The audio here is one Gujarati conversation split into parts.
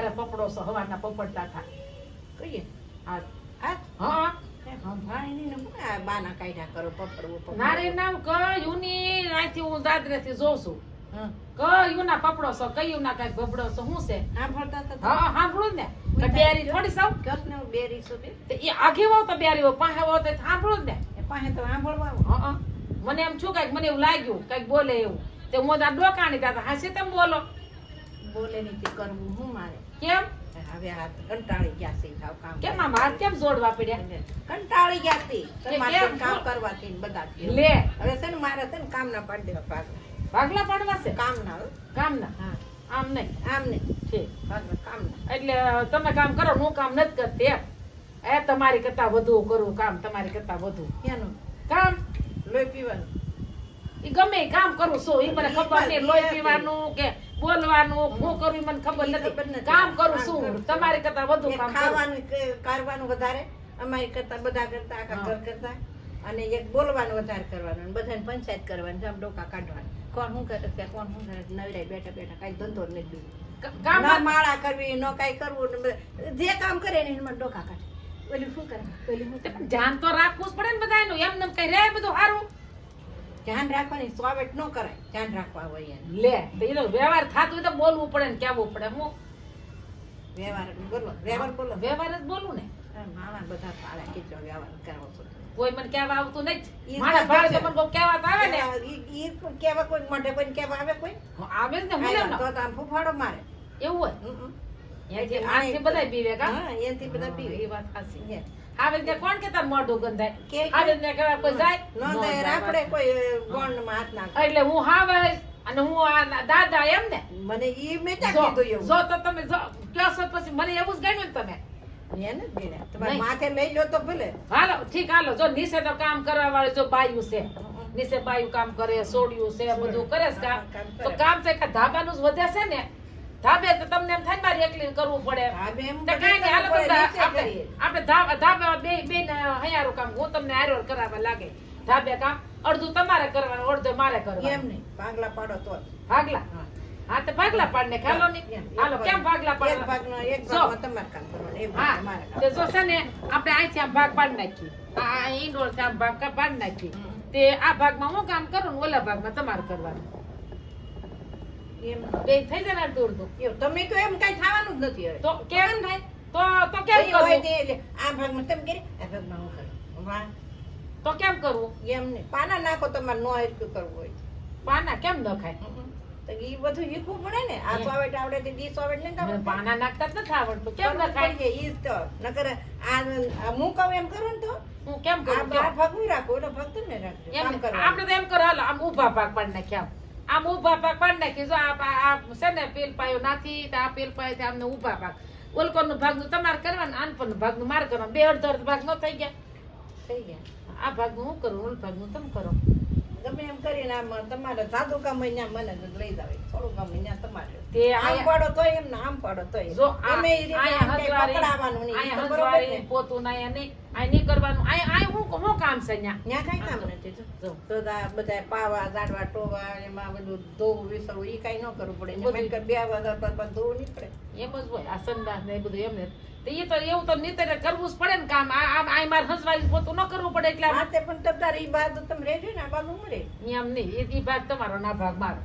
ત્યારે પપડો હવારના પપડતા થા કહીએ હા? હા. સંભાળીને ને હું આ બાના કાઢ્યા કરો પકડવું પકડવું. નારે નામ કયું ની હું દાદરેથી જોઉં છું. કયું ના પપડો છો કયું ના કઈ ભબડો છો? શું છે હા સાંભળું ને. બેરી થોડી સાવ. ને બેરી છું બે. એ આઘી વાવ તો બેરી વાવ પાસે વાવ તો સાંભળું ને. પાસે તો સાંભળવા હા. મને એમ છું કંઈક મને એવું લાગ્યું કંઈક બોલે એવું. તે હું આ ડોકાણી ત્યાં હાસી તમે બોલો. બોલે નહીં કરવું હું મારે? કેમ? હવે હાથ કંટાળી ગયા છે સાવ કામ. આમ હાથ કેમ જોડવા પડ્યા? કંટાળી ગયા છે. તમારે કામ? કરવાથી ને લે. હવે છે ને મારે છે ને કામ ના પાડી દેવા ભાગલા. ભાગલા પાડવા છે? કામ ના કામ ના હા. આમ નહીં? આમ નહીં. છે કામ ના એટલે તમે કામ કરો હું કામ નથી કરતી એમ. એ તમારી કરતા વધુ કરું કામ તમારી કરતા વધુ. કેનું કામ? લોહી પીવાનું. ઈ ગમે કામ કરું છું. એ મને ખબર નહીં લોહી પીવાનું કે બોલવાનું હું કરવું મને ખબર નથી. કામ કરું છું. તમારી કરતા વધુ કામ ખાવાનું કરવાનું વધારે અમારી કરતા બધા કરતા આખા ઘર કરતા. અને એક બોલવાનું વધારે કરવાનું અને બધાને પંચાયત કરવાની જામ ડોકા કાઢવાનું. કોણ શું કરે છે કોણ શું કરે નવરાય બેઠા બેઠા કાંઈ ધંધો નથી. કામ માળા કરવી ન કાંઈ કરવું જે કામ કરે ને એમાં ડોકા કાઢે. પેલું શું કરે? પેલું ધ્યાન તો રાખવું જ પડે ને બધાયનું એમ ને કઈ રહે બધું સારું? ધ્યાન રાખવાની સ્વાવેટ ન કરાય. ધ્યાન રાખવા હોય એને. લે તો એનો વ્યવહાર થતો હોય તો બોલવું પડે ને કેવું પડે? હું? વ્યવહાર બોલો વ્યવહાર બોલો. વ્યવહાર જ બોલું ને. મામા બધા પાડે કેટલો વ્યવહાર કરવો કોઈ મને કહેવા આવતું નહીં મારા ભાડે તો મને કહેવા આવે ને. કોઈ કહેવા કોઈ મોઢે કોઈ કહેવા આવે કોઈ? આવે જ ને હું. તો આમ ફૂફાડો મારે. એવું હોય? હમ. અહીંયાથી પીવે કા હા, એનાથી બધા પીવે. એ વાત સાચી છે. આવે કોણ કે તાર મોઢું ગંધાય કે- આવે ને કહેવાય કોઈ જાય ન ન થાય જાય રાફડે વાત. કોઈ હાથ નાખે. એટલે હું હાવે અને હું આ દાદા એમ ને મને ઈ મેં ક્યાં કીધું એવું? જો તો તમે જો કયો છો પછી મને એવું જ ગણ્યું ને તમે એને દીને. તમારે માથે લઈ લો તો ભલે હાલો ઠીક હાલો જો નીસે તો કામ કરવા વાળી જો બાયું છે નીસે બાયું કામ કરે સોડિયું છે બધું કરે છે કામ તો કામ છે કે ધાબાનું જ વધે છે ને ધાબે તો તમને એમ થાય મારી એકલીને કરવું પડે. હા, બે એમ તો નહીં, હાલો પડે, આપણે આપણે ધાબા ધાબા બે બે ને હયારું કામ હું તમને હારો કરાવવા લાગે. ધાબે કામ અડધું તમારે કરવાનું અડધું મારે એમ કરવાનું નહીં ભાગલા પાડો તો. ભાગલા? હા. હા તો ભાગલા પાડને ખાલો નહીં. હાલો કેમ ભાગલા ભાગ- એક ભાગનો એક જો. તમારે કામ કરવાનું, એક મારે કામ જો છે ને આપણે અહીંથી આમ ભાગ પાડી નાખીએ. આ ઈંડોળથી આમ ભાગ પાડી નાખીએ. તે આ ભાગમાં હું કામ કરું ને ઓલા ભાગમાં તમારે કરવાનું. એમ બે થઈ જાય ને અડધું અડધું તમે તો એમ કાંઈ થવાનું જ નથી હવે. તો કેમ? થાય તો તો કેમ કરવું? આ ભાગમાં તમે કરી? આ ભાગમાં હું કરું? વાહ. તો કેમ કરવું? એમ નહીં. પાના નાખો તમારે નો હરખું કરવું હોય પાના કેમ ન ખાય તો ઈ બધું શીખવું પડે ને. આ સોવેટ આવડે તે ઈ સોવેટ નહીં આવડે. પાના નાખતા જ નથી આવડતું. કેમ ન ખાય પડે, ઈ તો. નકર આ હું કહું એમ કરું ને તો? હું કેમ કરું? આ ભાગ રાખો? ઓલો ભાગ તમે રાખજો. એમ કરો. આપણે તો એમ કરો હાલ આમ ઊભા ભાગ પાડી નાખ્યા. આમ ઊભા ભાગ પાડી નાખી. જો આ છે ને પેલ પાયો નાથી તો આ પેલ પાયો આમને ઊભા ભાગ. ઓલકોનું ભાગનું તમારે કરવાનું આનપણનું ભાગનું મારે કરવાનું. બે અડધો અડધો ભાગ ન થઈ ગયા. થઈ ગયા. આ ભાગનું હું કરું? ઓલ ભાગનું તમે કરો. ગમે એમ કરીને આમ તમારે સાદું કામ અહીંયા મને જ લઈ જાવ. થોડું કામ અહીંયા તમારે. તે આમ પાડો તો એમ ને આમ પાડો તો જો અમે એ રીતે પકડાવાનું નહીં. પોતું ના નહીં. આયા નહીં કરવાનું. આયા આયા હું હું કામ છે અહીંયા ત્યાં કાંઈ કામ? નથી તો આ બધા પાવા ઝાડવા ટોવા એમાં બધું ધોવું વિસરવું એ કાંઈ ન કરવું પડે. બધું. બે વાગ્યા પર ધોવું નીકળે એમ જ હોય આ સંદાસ ને એ બધું એમને તો એ તો એવું તો નીતરે કરવું જ પડે ને કામ. આ આ આ મારે હંસવારી પોતું ન કરવું પડે એટલે તે પણ તમારે ઈ ભાગ તમે રહેજો ને આ બાજુ મળે એમ નહીં એ ભાગ તમારો ના ભાગ મારો.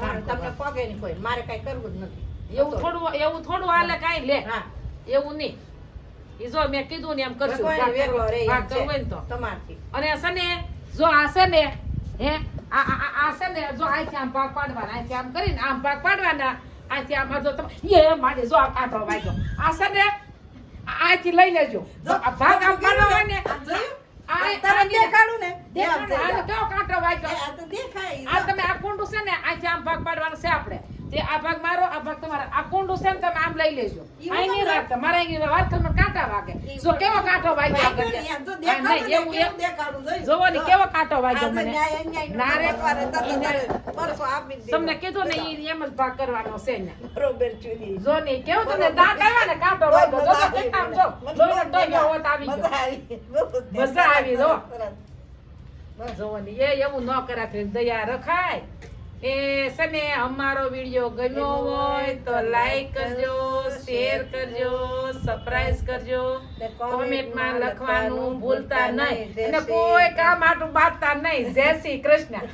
મારે તમને પગે નહીં કોઈ. મારે કાંઈ કરવું જ નથી. એવું થોડું એવું થોડું હાલે કાંઈ લે. હા. એવું નહીં. ઈ જો મેં કીધું ને એમ કરશું. ભાગ કરવો ને તો. તમારથી. અને હશે ને જો આ છે ને હે આ છે ને જો આથી આમ ભાગ પાડવાના આથી આમ કરીને આમ ભાગ પાડવાના આથી આમ જો તમે એ મારે જો આ કાંઠો વાગ્યો. આ છે ને આ અહીંથી લઈ લેજો. જો આ ભાગ આમ પાડવા હોય ને આ? આ- તરત દેખાડું ને? દેખાડો. કેવો કાંટો વાગ્યો? આ તો દેખાય. આ તમે આ કુંડું છે ને આથી આમ ભાગ પાડવાનો છે આપણે. તે આ ભાગ મારો આ ભાગ તમારો. આ કુંડું છે તમે આમ લઈ લેજો. અહીં નહીં રાખતા મારા અહીં વારખરમાં કાંટા વાગે. જો કેવો કાંટો વાગ્યો જોવો ને કેવો કાંટો વાગ્યો મને. ના રે. તમને કીધું ને એમ જ ભાગ કરવાનો છે ને. બરોબર. જો ને કેવો તમને દાંત આવ્યા ને કાંટો વાગ્યો? જો કેટલા જો જો તો હોત આવી ગયો. મજા આવી. જો. જોવો ને એ એવું ન કરાય દયા રખાય. એ છે ને અમારો વીડિયો ગમ્યો હોય તો લાઈક કરજો શેર કરજો સરપ્રાઈઝ કરજો. કોમેન્ટ કોમેન્ટમાં લખવાનું ભૂલતા નહીં. અને કોઈ કામ આટું બાંધતા નહીં. જય શ્રી કૃષ્ણ.